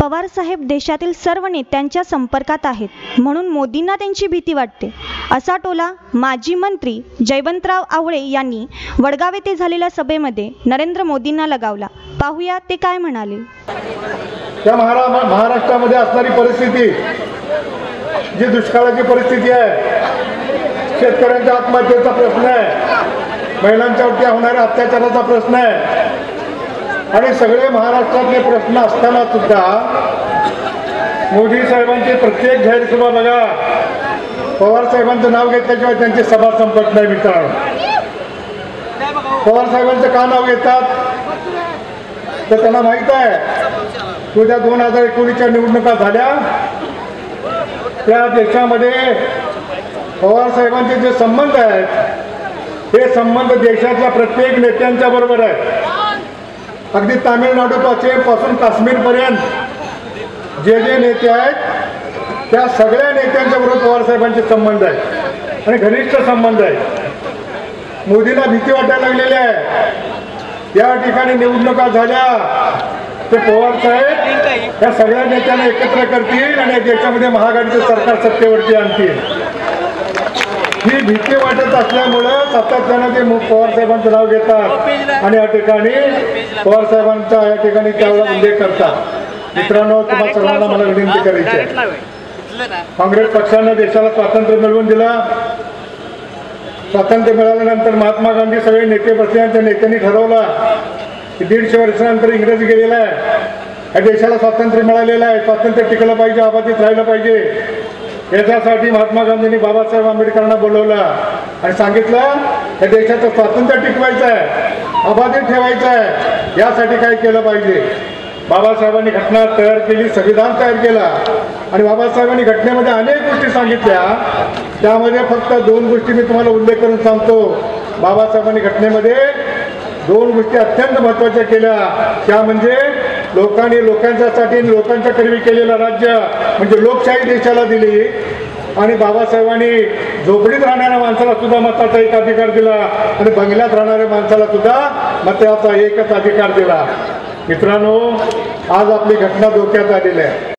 पवार साहेब देशातील सर्व नेत्यांच्या संपर्कात आहेत. म्हणून मोदींना त्यांची भीती वाटते. असा टोला माजी मंत्री जयवंतराव आवळे यांनी वडगाव येथे झालेल्या सभेमध्ये नरेंद्र मोदींना लगावला. पाहूया ते काय म्हणाले. महारा महाराष्ट्रामध्ये असणारी परिस्थिती जी दुष्काळाची परिस्थिती आहे शेतकऱ्यांच्या आत्महत्येचा प्रश्न आहे महिलांच्यावरती होणाऱ्या अत्याचाराचा प्रश्न आहे आणि सगळे महाराष्ट्रातले प्रश्न असताना सुद्धा मोदी साहेबांची प्रत्येक जाहीर सभा बघा. पवार साहेबांचं नाव घेतल्याशिवाय त्यांची सभा संपत नाही मित्रांनो. पवार साहेबांचं का नाव घेतात? तर त्यांना माहीत आहे. उद्या दोन हजार एकोणीसच्या निवडणुका झाल्या. त्या देशामध्ये पवार साहेबांचे जे संबंध आहेत हे संबंध देशातल्या प्रत्येक नेत्यांच्या बरोबर आहेत. अगदी तामिळनाडूपासून पासून काश्मीरपर्यंत जे जे नेते आहेत त्या सगळ्या नेत्यांच्या बरोबर पवारसाहेबांचे संबंध आहेत आणि घनिष्ठ संबंध आहेत. मोदींना भीती वाटायला लागलेली आहे. या ठिकाणी निवडणुका झाल्या ते पवार साहेब या सगळ्या नेत्यांना एकत्र करतील आणि या देशामध्ये सरकार सत्तेवरती आणतील. ही भीती वाटत असल्यामुळं सातत्यानं ते पवार साहेबांचं नाव घेतात. आणि या ठिकाणी पवार साहेबांचा या ठिकाणी त्यावेळेला उल्लेख करतात. मित्रांनो तुम्हाला सर्वांना मला विनंती करायची आहे. काँग्रेस पक्षानं देशाला स्वातंत्र्य मिळवून दिलं. स्वातंत्र्य मिळाल्यानंतर महात्मा गांधी सगळे नेते बसल्यानंतर नेत्यांनी ठरवलं की दीडशे वर्षानंतर इंग्रजी गेलेला आहे. या देशाला स्वातंत्र्य मिळालेलं आहे. स्वातंत्र्य टिकलं पाहिजे आबाधित राहिलं पाहिजे. याच्यासाठी महात्मा गांधींनी बाबासाहेब आंबेडकरांना बोलवलं. आणि सांगितलं हे देशाचं स्वातंत्र्य टिकवायचं आहे अबाधित ठेवायचं आहे यासाठी काय केलं पाहिजे? बाबासाहेबांनी घटना तयार केली संविधान तयार केला. आणि बाबासाहेबांनी घटनेमध्ये अनेक गोष्टी सांगितल्या. त्यामध्ये फक्त दोन गोष्टी मी तुम्हाला उल्लेख करून सांगतो. बाबासाहेबांनी घटनेमध्ये दोन गोष्टी अत्यंत महत्त्वाच्या केल्या. त्या म्हणजे लोकांनी लोकांच्यासाठी लोकांच्या कर्मी केलेलं राज्य म्हणजे लोकशाही देशाला दिली. आणि बाबासाहेबांनी झोपडीत राहणाऱ्या माणसाला सुद्धा मताचा एक अधिकार दिला. आणि बंगल्यात राहणाऱ्या माणसाला सुद्धा मताचा एकच अधिकार दिला. मित्रांनो आज आपली घटना धोक्यात आलेली आहे.